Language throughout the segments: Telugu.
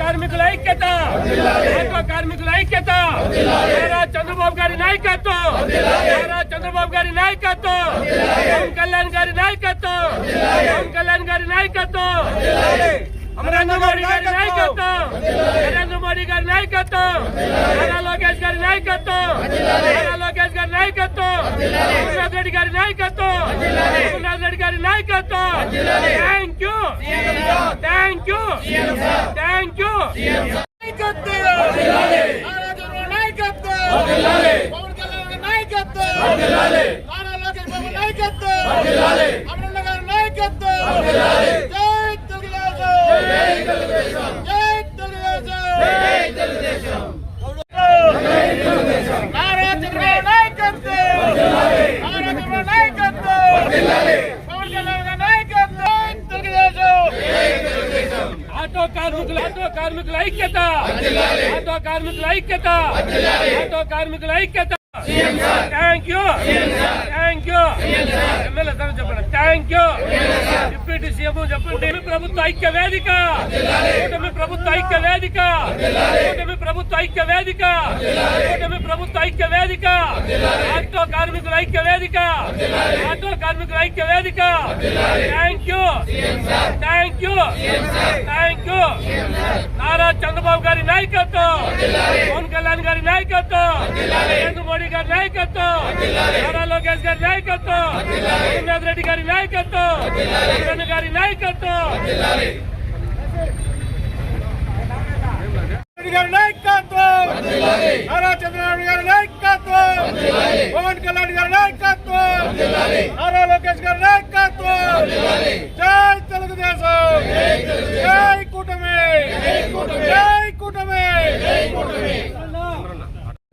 కార్మికుల ఐక్యత ఆటో కార్మికుల ఐక్యత నారా చంద్రబాబు గారి నాయకత్వం నారా చంద్రబాబు గారి నాయకత్వం పవన్ కళ్యాణ్ గారి నాయకత్వం పవన్ కళ్యాణ్ గారి నాయకత్వం నరేంద్ర మోడీ గారి నాయకత్వం! నరేంద్ర మోడీ గారి నాయకత్వం! నారా లోకేష్ గారి నాయకత్వం! నారా లోకేష్ గారి నాయకత్వం! రఘునాథ్ రెడ్డి గారి నాయకత్వం! రఘునాథ్ రెడ్డి గారి నాయకత్వం! Thank you! Thank you! Thank you! Auto కార్మికుల ఆటో కార్మికుల ఐక్యత. ఆటో కార్మికుల ఐక్యత. ఆటో కార్మికుల ఐక్యత. Thank you thank you MLA sir చెప్పండి. థ్యాంక్ యూ డిప్యూటీ సీఎం చెప్పండి. ప్రభుత్వ ఐక్య వేదిక. కూటమి ప్రభుత్వ ఐక్య వేదిక. కూటమి ప్రభుత్వ ఐక్య వేదిక. కూటమి ప్రభుత్వ ఐక్య వేదిక. ఆటో కార్మికుల ఐక్య వేదిక. ఆటో కార్మికుల ఐక్య వేదిక thank you thank you thank you Nara Chandrababu గారి నాయకత్వం పవన్ కళ్యాణ్ గారి నాయకత్వం నరేంద్ర మోడీ గారి నాయకత్వం నారా లోకేష్ గారి నాయకత్వం రఘునాథ్ రెడ్డి గారి నాయకత్వం కిరణ్ గారి నాయకత్వం రెడ్డి గారి నాయకత్వం నారా చంద్రబాబు గారి నాయకత్వం పవన్ కళ్యాణ్ గారి నాయకత్వం నారా లోకేష్ గారి నాయకత్వం. జై తెలుగుదేశం. జై కూటమి. జై కూటమి.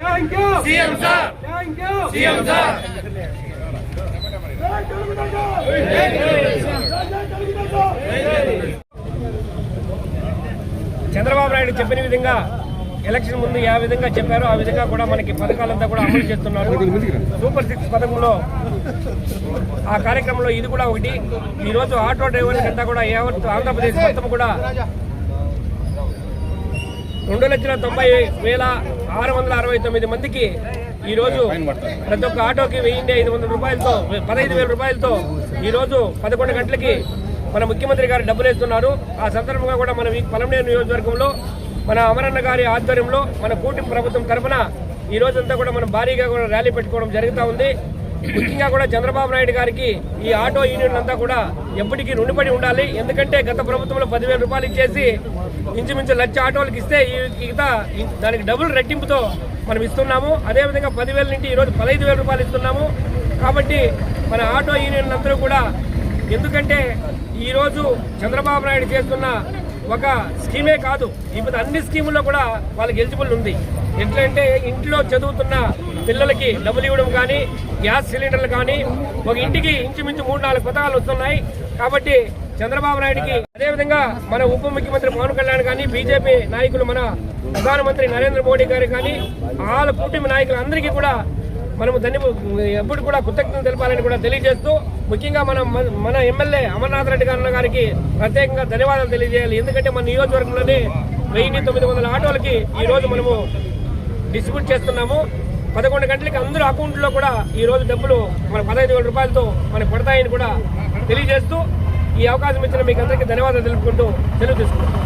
Thank you. CM sir. Thank you. CM sir. జై తెలుగుదేశం జై తెలుగుదేశం. చంద్రబాబు నాయుడు చెప్పిన విధంగా ఎలక్షన్ ముందు ఏ విధంగా చెప్పారో ఆ విధంగా కూడా మనకి పథకాలంతా కూడా అమలు చేస్తున్నారు. సూపర్ సిక్స్ పథకంలో ఆ కార్యక్రమంలో ఇది కూడా ఒకటి. ఈరోజు ఆటో డ్రైవర్లకంతా కూడా యావత్ ఆంధ్రప్రదేశ్ మొత్తం కూడా రెండు లక్షల తొంభై వేల ఆరు వందల అరవై తొమ్మిది మందికి ఈరోజు ప్రతి ఒక్క ఆటోకి వెయ్యి ఐదు వందల రూపాయలతో పదహైదు వేల రూపాయలతో ఈరోజు పదకొండు గంటలకి మన ముఖ్యమంత్రి గారు డబ్బులు వేస్తున్నారు ఆ సందర్భంగా కూడా మనం ఈ పలమనేరు నియోజకవర్గంలో మన అమరన్న గారి ఆధ్వర్యంలో మన కూటమి ప్రభుత్వం తరఫున ఈ రోజంతా కూడా మనం భారీగా కూడా ర్యాలీ పెట్టుకోవడం జరుగుతూ ఉంది. ముఖ్యంగా కూడా చంద్రబాబు నాయుడు గారికి ఈ ఆటో యూనియన్ అంతా కూడా ఎప్పటికీ రుణపడి ఉండాలి. ఎందుకంటే గత ప్రభుత్వంలో పదివేల రూపాయలు ఇచ్చేసి ఇంచుమించు లక్ష ఆటోలకు ఇస్తే మిగతా దానికి డబుల్ రెట్టింపుతో మనం ఇస్తున్నాము. అదేవిధంగా పదివేల నుండి ఈరోజు పదహైదు వేల రూపాయలు ఇస్తున్నాము. కాబట్టి మన ఆటో యూనియన్ అందరూ కూడా ఎందుకంటే ఈరోజు చంద్రబాబు నాయుడు చేస్తున్న ఒక స్కీమే కాదు. ఇప్పుడు అన్ని స్కీముల్లో కూడా వాళ్ళకి ఎలిజిబుల్ ఉంది. ఎట్లంటే ఇంట్లో చదువుతున్న పిల్లలకి డబ్బులు ఇవ్వడం కానీ గ్యాస్ సిలిండర్లు కానీ ఒక ఇంటికి ఇంచుమించు మూడు నాలుగు పథకాలు వస్తున్నాయి. కాబట్టి చంద్రబాబు నాయుడికి అదేవిధంగా మన ఉప ముఖ్యమంత్రి పవన్ కళ్యాణ్ కానీ బీజేపీ నాయకులు మన ప్రధానమంత్రి నరేంద్ర మోడీ గారు కానీ వాళ్ళ కూటమి నాయకులందరికీ కూడా మనము ధన్య ఎప్పుడు కూడా కృతజ్ఞతలు తెలపాలని కూడా తెలియజేస్తూ ముఖ్యంగా మనం మన ఎమ్మెల్యే అమర్నాథ్ రెడ్డి గారు గారికి ప్రత్యేకంగా ధన్యవాదాలు తెలియజేయాలి. ఎందుకంటే మన నియోజకవర్గంలోనే వెయ్యి తొమ్మిది వందల ఆటోలకి ఈరోజు మనము డిస్ట్రిబ్యూట్ చేస్తున్నాము. పదకొండు గంటలకి అందరూ అకౌంట్లో కూడా ఈ రోజు డబ్బులు మన పదహైదు వేల రూపాయలతో మనకు పడతాయని కూడా తెలియజేస్తూ ఈ అవకాశం ఇచ్చిన మీకు అందరికీ ధన్యవాదాలు తెలుపుకుంటూ సెలవు తీసుకుంటాం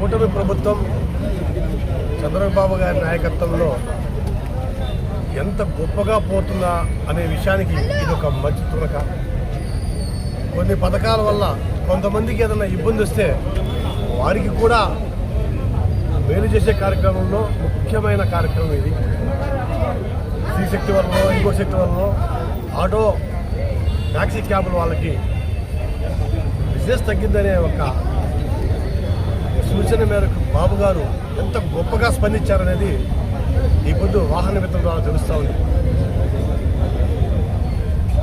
కూటమి ప్రభుత్వం చంద్రబాబు గారి నాయకత్వంలో ఎంత గొప్పగా పోతుందా అనే విషయానికి ఇది ఒక మంచి తునక కొన్ని పథకాల వల్ల కొంతమందికి ఏదైనా ఇబ్బంది వస్తే వారికి కూడా మేలు చేసే కార్యక్రమంలో ముఖ్యమైన కార్యక్రమం ఇది. స్త్రీ శక్తి వల్ల ఇంకో శక్తి వల్ల ఆటో ట్యాక్సీ క్యాబుల వాళ్ళకి బిజినెస్ తగ్గిందనే ఒక సూచన మేరకు బాబు గారు ఎంత గొప్పగా స్పందించారనేది ఈ పొద్దు వాహన మిత్రుల ద్వారా తెలుస్తూ ఉంది.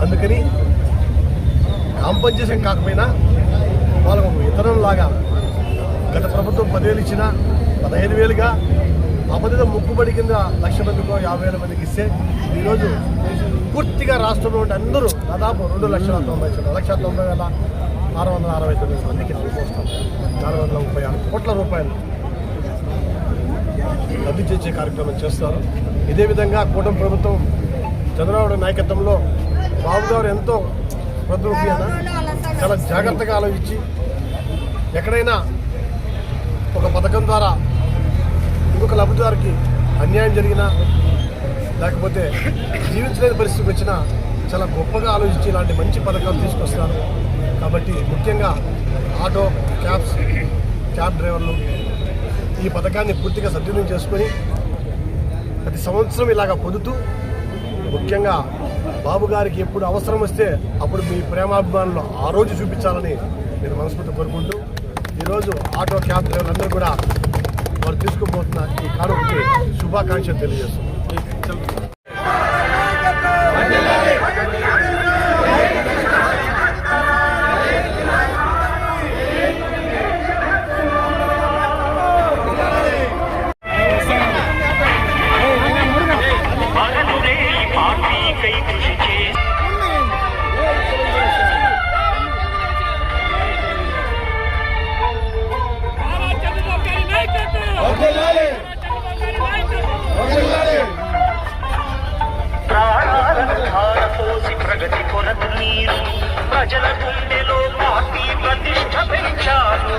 అందుకని కాంపన్సేషన్ కాకపోయినా వాళ్ళకు ఒక ఇతరులాగా గత ప్రభుత్వం పదివేలు ఇచ్చినా పదహైదు వేలుగా అబద్ధ ముక్కుబడి కింద లక్ష మందికో యాభై వేల మందికి ఇస్తే ఈరోజు పూర్తిగా రాష్ట్రంలో ఉండే అందరూ దాదాపు రెండు లక్షల తొంభై లక్ష తొంభై వేల ఆరు వందల అరవై తొమ్మిది మందికి వస్తాం నాలుగు వందల ముప్పై ఆరు కోట్ల రూపాయలు లబ్ధి చేసే కార్యక్రమం చేస్తారు. ఇదే విధంగా కూటమి ప్రభుత్వం చంద్రబాబు నాయకత్వంలో బాబు గారు ఎంతో ప్రతిరూపియన చాలా జాగ్రత్తగా ఆలోచించి ఎక్కడైనా ఒక పథకం ద్వారా ఇంకొక లబ్ధిదారికి అన్యాయం జరిగినా లేకపోతే జీవించలేని పరిస్థితికి వచ్చినా చాలా గొప్పగా ఆలోచించి ఇలాంటి మంచి పథకాలు తీసుకొస్తారు. కాబట్టి ముఖ్యంగా ఆటో క్యాబ్స్ క్యాబ్ డ్రైవర్లు ఈ పథకాన్ని పూర్తిగా సద్వినియోగం చేసుకొని ప్రతి సంవత్సరం ఇలాగా పొందుతూ ముఖ్యంగా బాబు గారికి ఎప్పుడు అవసరం వస్తే అప్పుడు మీ ప్రేమాభిమానులు ఆ రోజు చూపించాలని నేను మనస్ఫూర్తి కోరుకుంటూ ఈరోజు ఆటో క్యాబ్ డ్రైవర్లందరూ కూడా వారు తీసుకుపోతున్న ఈ కానుకకి శుభాకాంక్షలు తెలియజేస్తున్నాను. నాయకత్వం ప్రగతి కొరకు ప్రజల గుండెలో పార్టీ ప్రతిష్ట పెంచారు.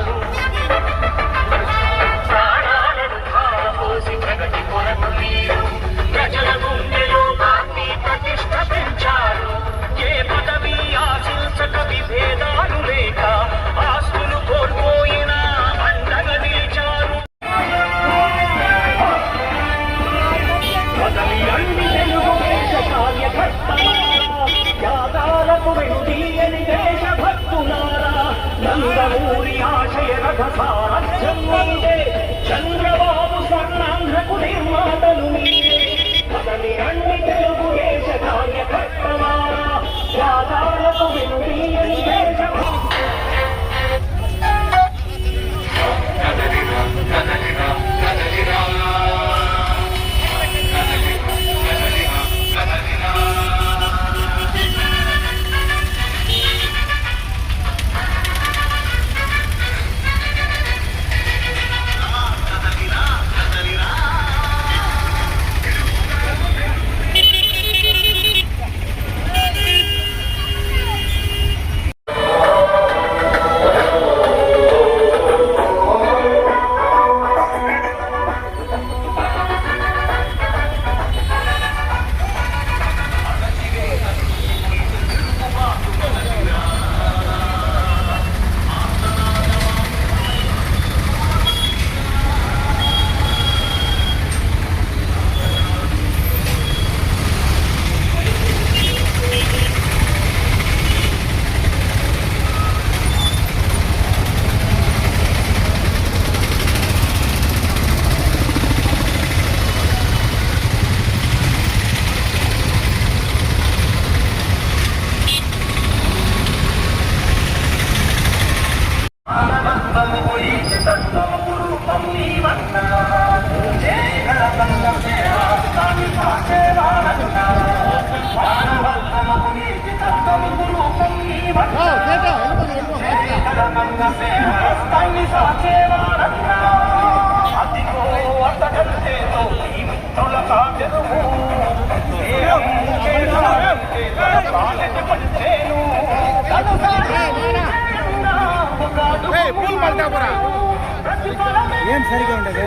ఏం సరిగా ఉండదు?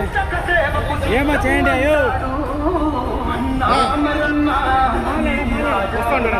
ఏమో చేయండి అయ్యో. బలమనేరులో నా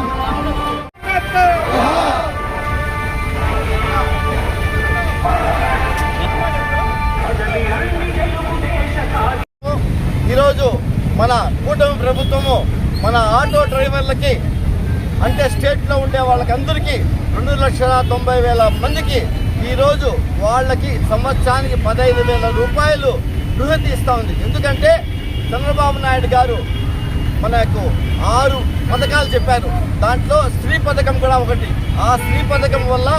మన కూటమి ప్రభుత్వము మన ఆటో డ్రైవర్లకి అంటే స్టేట్లో ఉండే వాళ్ళకందరికీ రెండు లక్షల తొంభై వేల మందికి ఈరోజు వాళ్ళకి సంవత్సరానికి పదహైదు వేల రూపాయలు బృహతి ఇస్తూ ఉంది. ఎందుకంటే చంద్రబాబు నాయుడు గారు మనకు ఆరు పథకాలు చెప్పారు. దాంట్లో స్త్రీ పథకం కూడా ఒకటి. ఆ స్త్రీ పథకం వల్ల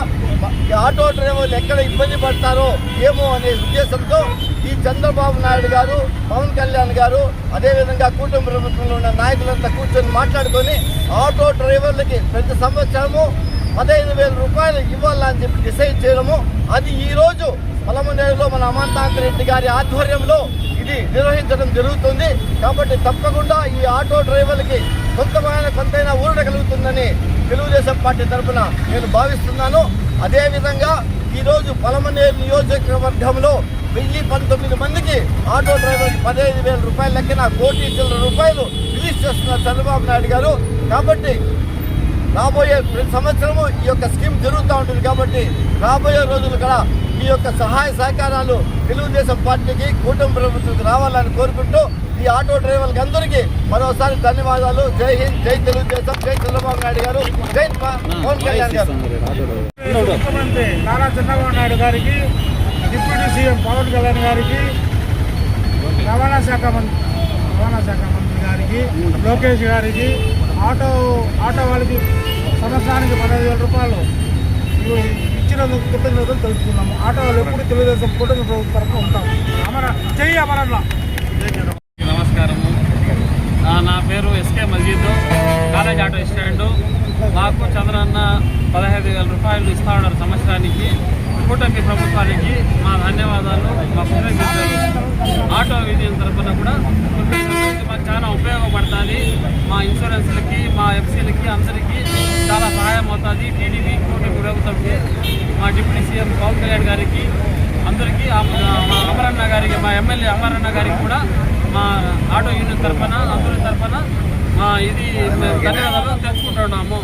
ఆటో డ్రైవర్లు ఎక్కడ ఇబ్బంది పడతారో ఏమో అనే ఉద్దేశంతో ఈ చంద్రబాబు నాయుడు గారు పవన్ కళ్యాణ్ గారు అదేవిధంగా కూటమి ప్రభుత్వంలో ఉన్న నాయకులంతా కూర్చొని మాట్లాడుకొని ఆటో డ్రైవర్లకి ప్రతి సంవత్సరము పదహైదు వేల రూపాయలు ఇవ్వాలని చెప్పి డిసైడ్ చేయడము. అది ఈరోజు రోజు పలమనేరులో మన అమంతాంక రెడ్డి గారి ఆధ్వర్యంలో ఇది నిర్వహించడం జరుగుతుంది. కాబట్టి తప్పకుండా ఈ ఆటో డ్రైవర్లకి కొంతమైన కొంతైనా ఊరట కలుగుతుందని తెలుగుదేశం పార్టీ తరఫున నేను భావిస్తున్నాను. అదేవిధంగా ఈరోజు పలమనేరు నియోజకవర్గంలో వెయ్యి పంతొమ్మిది మందికి ఆటో డ్రైవర్ పదహైదు వేల రూపాయల లెక్కన కోటి చిల్లర రూపాయలు రిలీజ్ చేస్తున్నారు చంద్రబాబు నాయుడు గారు. కాబట్టి రాబోయే ప్రతి సంవత్సరము ఈ యొక్క స్కీమ్ జరుగుతూ ఉంటుంది కాబట్టి రాబోయే రోజులు కూడా ఈ యొక్క సహాయ సహకారాలు తెలుగుదేశం పార్టీకి కూటమి ప్రభుత్వంకి రావాలని కోరుకుంటూ ఈ ఆటో డ్రైవర్లకి అందరికీ మరోసారి ధన్యవాదాలు. జై హింద్ జై తెలుగుదేశం జై చంద్రబాబు నాయుడు గారు జై పవన్ కళ్యాణ్ గారు. ముఖ్యమంత్రి నారా చంద్రబాబు నాయుడు గారికి డిప్యూటీ సీఎం పవన్ కళ్యాణ్ గారికి రవాణా శాఖ మంత్రి రవాణా శాఖ మంత్రి గారికి లోకేష్ గారికి ఆటో ఆటో వాళ్ళకి సంవత్సరానికి పదహైదు వేల రూపాయలు ఇచ్చినందుకు కృతజ్ఞతలు తెలుసుకున్నాము ఆటో వాళ్ళు ఎప్పుడు తెలుగుదేశం కూటమి ప్రభుత్వం తరఫున ఉంటాం అమర జై అమరన్న నమస్కారము. నా పేరు SK Majeed. College auto stand మాకు చంద్రన్న పదహైదు వేల రూపాయలు ఇస్తా ఉన్నారు సంవత్సరానికి కూటమి ప్రభుత్వానికి. మా ధన్యవాదాలు. మా కృతజ్ఞతలు ఆటో యూనియన్ తరఫున కూడా కృతజ్ఞతలు. మాకు చాలా ఉపయోగపడుతుంది మా ఇన్సూరెన్స్లకి మా ఎఫ్సీలకి అందరికీ చాలా సహాయం అవుతుంది టీడీపీ కూటమి ప్రభుత్వంకి మా డిప్యూటీ సీఎం పవన్ కళ్యాణ్ గారికి అందరికీ మా అమరన్న గారికి మా ఎమ్మెల్యే అమరన్న గారికి కూడా మా ఆటో యూనియన్ తరఫున అందరి తరఫున మా ఇది ధన్యవాదాలు తెలుసుకుంటున్నాము